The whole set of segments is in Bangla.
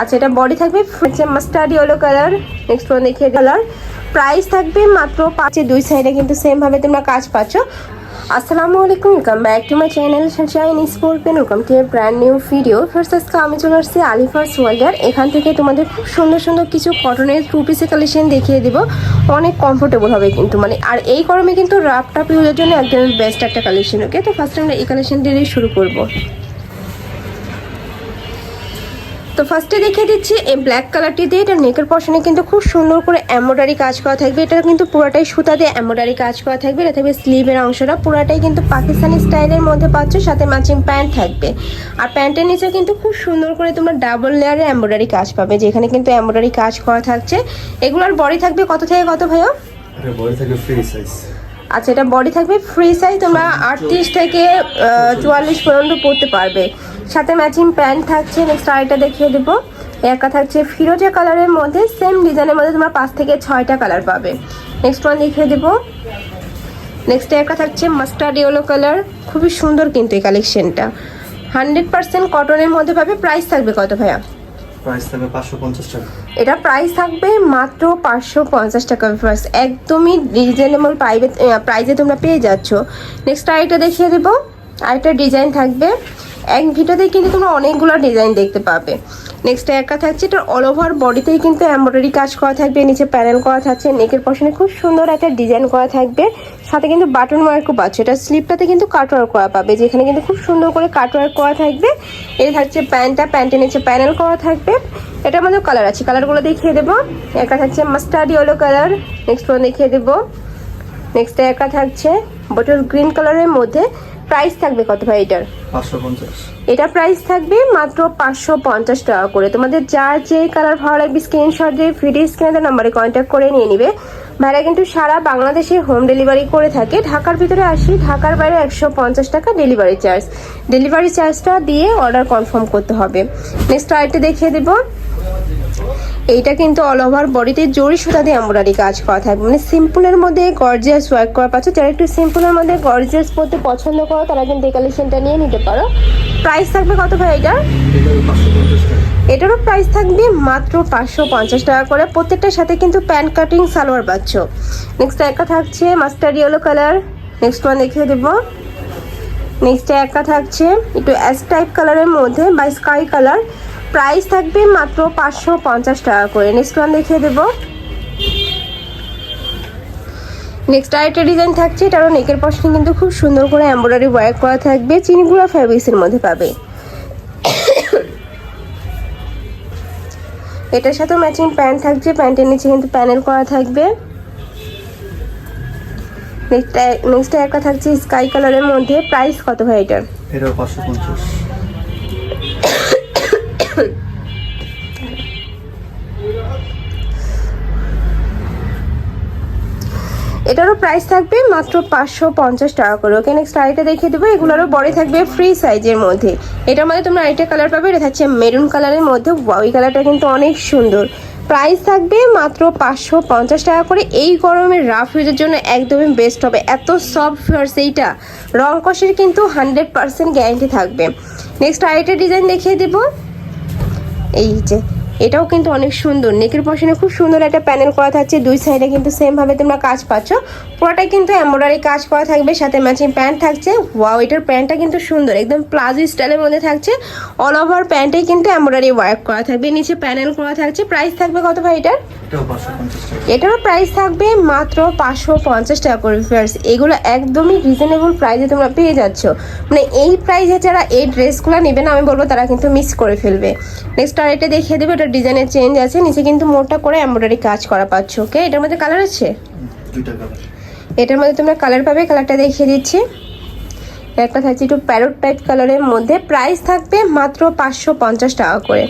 আচ্ছা এটা বডি থাকবে mustard yellow colour next one দেখে কালার প্রাইস থাকবে মাত্র পাঁচে দুই সাইডে কিন্তু সেম ভাবে তোমরা কাজ পাচ্ছ। আসসালামু আলাইকুম welcome back to my channel sunshine স্পোর্টপেন welcome to a brand new video first আজকে আমি চলে আসছি আলিফার্স ওয়ার্ল্ডার এখান থেকে তোমাদের খুব সুন্দর সুন্দর কিছু কটনের টু পিসের কালেকশন দেখিয়ে দিব। অনেক কমফোর্টেবল হবে কিন্তু মানে আর এই গরমে কিন্তু রাফ টাপ ইউজের জন্য একদম বেস্ট একটা কালেকশন ওকে তো ফার্স্ট আমরা এই কালেকশন দিয়ে শুরু করব। তো ফার্স্টে দেখিয়ে দিচ্ছি, এই ব্ল্যাক কালারটি দিয়ে এটা নেকের পশনে কিন্তু খুব সুন্দর করে এমব্রয়ডারি কাজ করা থাকবে। এটা কিন্তু পুরোটাই সুতা দিয়ে এমব্রয়ডারি কাজ করা থাকবে। এটা থাকবে স্লিভের অংশটা। পুরোটাই কিন্তু পাকিস্তানি স্টাইলের মধ্যে পাচ্ছ, সাথে ম্যাচিং প্যান্ট থাকবে। আর প্যান্টের নিচে কিন্তু খুব সুন্দর করে তোমরা ডাবল লেয়ারে এমব্রয়ডারি কাজ পাবে, যেখানে কিন্তু এমব্রয়ডারি কাজ করা থাকছে। এগুলোর বডি থাকবে কত থেকে কত এটা বডি থাকে ফ্রি সাইজ আচ্ছা এটা বডি থাকবে ফ্রি সাইজ তোমরা আটত্রিশ থেকে চুয়াল্লিশ পর্যন্ত পরতে পারবে। সাথে ম্যাচিং প্যান্ট থাকছে নেক্সট আরেকটা দেখিয়ে দেবো। একা থাকছে ফিরোজা কালারের মধ্যে সেম ডিজাইনের মধ্যে তোমরা পাঁচ থেকে ছয়টা কালার পাবে। নেক্সট ওয়ান দেখিয়ে দেবো। নেক্সট একটা থাকছে মাস্টার্ড ইয়েলো কালার খুবই সুন্দর কিন্তু এই কালেকশনটা হান্ড্রেড পার্সেন্ট কটনের মধ্যে পাবে প্রাইস থাকবে কত ভাইয়া? প্রাইস থাকবে এটা প্রাইস থাকবে মাত্র পাঁচশো পঞ্চাশ টাকা। ফার্স্ট একদমই রিজনেবল প্রাইভেট প্রাইসে তোমরা পেয়ে যাচ্ছ। নেক্সট আরেকটা দেখিয়ে দেবো। আরেকটা ডিজাইন থাকবে। এক ভিডিওতে কিন্তু তোমরা অনেকগুলো ডিজাইন দেখতে পাবে। নেক্সট একটা থাকছে, এটা অল ওভার বডিতেই কিন্তু এমব্রয়ডারি কাজ করা থাকবে, নিচে প্যানেল করা থাকছে নেকের পশনে খুব সুন্দর একটা ডিজাইন করা থাকবে। সাথে কিন্তু বাটন ওয়ার্কও পাচ্ছে, এটা স্লিপটাতে কিন্তু কাটওয়ার্ক করা পাবে, যেখানে কিন্তু খুব সুন্দর করে কাটওয়ার্ক করা থাকবে। এটা থাকছে প্যান্টটা প্যান্টের নিচে প্যানেল করা থাকবে। এটার মধ্যে কালার আছে কালারগুলো দেখিয়ে দেবো। একটা থাকছে mustard yellow colour next one দেখিয়ে দেবো। নেক্সট একটা থাকছে বটল গ্রিন কালারের মধ্যে। প্রাইস থাকবে কত ভাই এটার? এটা প্রাইস থাকবে মাত্র পাঁচশো পঞ্চাশ টাকা করে। তোমাদের যার যে কালার ভালো লাগবে স্ক্রিনশট দিয়ে ভিডিও স্ক্রিনে নাম্বারে কন্ট্যাক্ট করে নিয়ে নিবে। ভাইরা কিন্তু সারা বাংলাদেশে হোম ডেলিভারি করে থাকে। ঢাকার ভিতরে আসি ঢাকার বাইরে একশো পঞ্চাশ টাকা ডেলিভারি চার্জ ডেলিভারি চার্জটা দিয়ে অর্ডার কনফার্ম করতে হবে। নেক্সট আরেকটা দেখিয়ে দেবো। এইটা কিন্তু অল ওভার বডিতে জরি সুতা দিয়ে এমব্রয়ডারি কাজ করা থাকবে। মানে সিম্পলের মধ্যে গর্জিয়াস ওয়ার্ক করা পাচ্ছ। যারা একটু সিম্পলের মধ্যে গর্জিয়াস পড়তে পছন্দ করো, তারা কিন্তু এই কালেকশনটা নিয়ে নিতে পারো। প্রাইস থাকবে কত ভাই এটা এটারও প্রাইস থাকবে মাত্র পাঁচশো পঞ্চাশ টাকা করে। প্রত্যেকটার সাথে কিন্তু প্যান্ট কাটিং সালোয়ার পাচ্ছ। নেক্সট একটা থাকছে mustard yellow colour next one দেখিয়ে দেবো। নেক্সট একটা থাকছে একটু অ্যাস টাইপ কালারের মধ্যে বা স্কাই কালার প্রাইস থাকবে মাত্র পাঁচশো পঞ্চাশ টাকা করে। নেক্সট ওয়ান দেখিয়ে দেবো। নেক্সট আরেকটা ডিজাইন থাকছে, এটারও নেকের পশনে কিন্তু খুব সুন্দর করে এমব্রয়ডারি ওয়ার্ক করা থাকবে চিনিগুলো ফ্যাব্রিক্সের মধ্যে পাবে। এটার সাথেও ম্যাচিং প্যান্ট থাকছে প্যান্টের নিচে কিন্তু প্যানেল করা থাকবে। নেক্সট নেক্সট একটা থাকছে স্কাই কালারের মধ্যে প্রাইস কত ভাই এটার? এটাও পাঁচশো পঞ্চাশ। এটারও প্রাইস থাকবে মাত্র পাঁচশো পঞ্চাশ টাকা করে। ওকে নেক্সট আরেকটা দেখিয়ে দেবো। এগুলোরও বডি থাকবে ফ্রি সাইজের মধ্যে। এটার মধ্যে তোমরা আরেকটা কালার পাবে, এটা থাকছে মেরুন কালারের মধ্যে। ওই কালারটা কিন্তু অনেক সুন্দর। প্রাইস থাকবে মাত্র পাঁচশো পঞ্চাশ টাকা করে। এই গরমের রাফ ইউজের জন্য একদমই বেস্ট হবে। এত সফট ফিয়ার্স এইটা। রং কষের কিন্তু হান্ড্রেড পার্সেন্ট গ্যারান্টি থাকবে। নেক্সট আরেকটা ডিজাইন দেখিয়ে দেবো। এই যে এটাও কিন্তু অনেক সুন্দর। নেকের পশনে খুব সুন্দর একটা প্যানেল করা থাকছে। দুই সাইডে কিন্তু সেম ভাবে তোমরা কাজ পাচ্ছ। পুরোটাই কিন্তু এমব্রয়ডারি কাজ করা থাকবে সাথে ম্যাচিং প্যান্ট থাকছে। ওয়াও এটার প্যান্টটা কিন্তু সুন্দর একদম প্লাজো স্টাইলের মধ্যে থাকছে। অল ওভার প্যান্টে কিন্তু এমব্রয়ডারি ওয়ার্ক করা থাকবে। নিচে প্যানেল করা থাকছে। প্রাইস থাকবে কত ভাই এটার? এটারও প্রাইস থাকবে মাত্র পাঁচশো পঞ্চাশ টাকা করে ফিয়ার্স এগুলো একদমই রিজনেবল প্রাইসে তোমরা পেয়ে যাচ্ছ। মানে এই প্রাইসে যারা এই ড্রেসগুলো নেবে না আমি বলব তারা কিন্তু মিস করে ফেলবে। নেক্সট আর এটা দেখিয়ে দেবে এটা ডিজাইনের চেঞ্জ আছে নিচে কিন্তু মোটা করে এমব্রয়ডারি কাজ করা পাচ্ছ ওকে এটার মধ্যে কালার আছে? এটার মধ্যে তোমরা কালার পাবে কালারটা দেখিয়ে দিচ্ছি। একটা থাকছে একটু প্যারোট টাইপ কালারের মধ্যে। প্রাইস থাকবে মাত্র পাঁচশো পঞ্চাশ টাকা করে।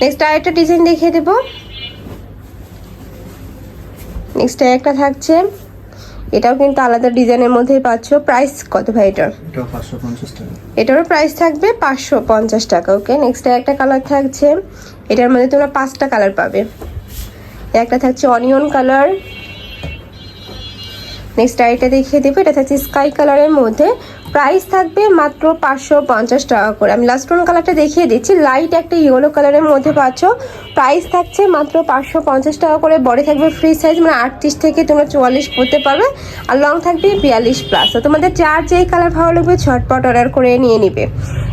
নেক্সট আরেকটা ডিজাইন দেখিয়ে দেবো। নেক্সট একটা থাকছে। এটাও কিন্তু আলাদা ডিজাইনের মধ্যেই পাচ্ছ। প্রাইস কত ভাই এটার? এটারও প্রাইস থাকবে পাঁচশো পঞ্চাশ টাকা ওকে নেক্সট একটা কালার থাকছে। এটার মধ্যে তোমরা পাঁচটা কালার পাবে। একটা থাকছে অনিয়ন কালার। নেক্সট আরেকটা দেখিয়ে দেবো, এটা থাকছে স্কাই কালারের মধ্যে। প্রাইস থাকবে মাত্র পাঁচশো পঞ্চাশ টাকা করে। আমি লাস্ট ওয়ান কালারটা দেখিয়ে দিচ্ছি লাইট একটা ইয়েলো কালারের মধ্যে পাচ্ছ। প্রাইস থাকছে মাত্র পাঁচশো পঞ্চাশ টাকা করে। বডি থাকবে ফ্রি সাইজ মানে আটত্রিশ থেকে তোমরা চুয়াল্লিশ পড়তে পারবে। আর লং থাকবে বিয়াল্লিশ প্লাস তোমাদের যার যেই কালার ভালো লাগবে, ঝটপট অর্ডার করে নিয়ে নিবে।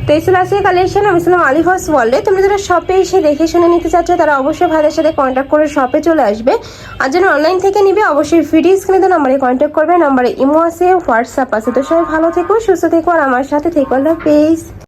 তো এই আজকে কালেকশন, আমি ছিলাম আলিভার্স ওয়ার্ল্ডে তোমরা যারা শপে এসে দেখে শুনে নিতে চাচ্ছ, তারা অবশ্যই ভাইদের সাথে কন্ট্যাক্ট করে শপে চলে আসবে। আর যেন অনলাইন থেকে নিবে, অবশ্যই ভিডিও স্ক্রিনে তো নাম্বারে কন্ট্যাক্ট করবে নাম্বারে ইমো আছে হোয়াটসঅ্যাপ আছে। তো সবাই ভালো থেকো, সুস্থ থেকো, আর আমার সাথে থেকো, আল্লাহ পেজ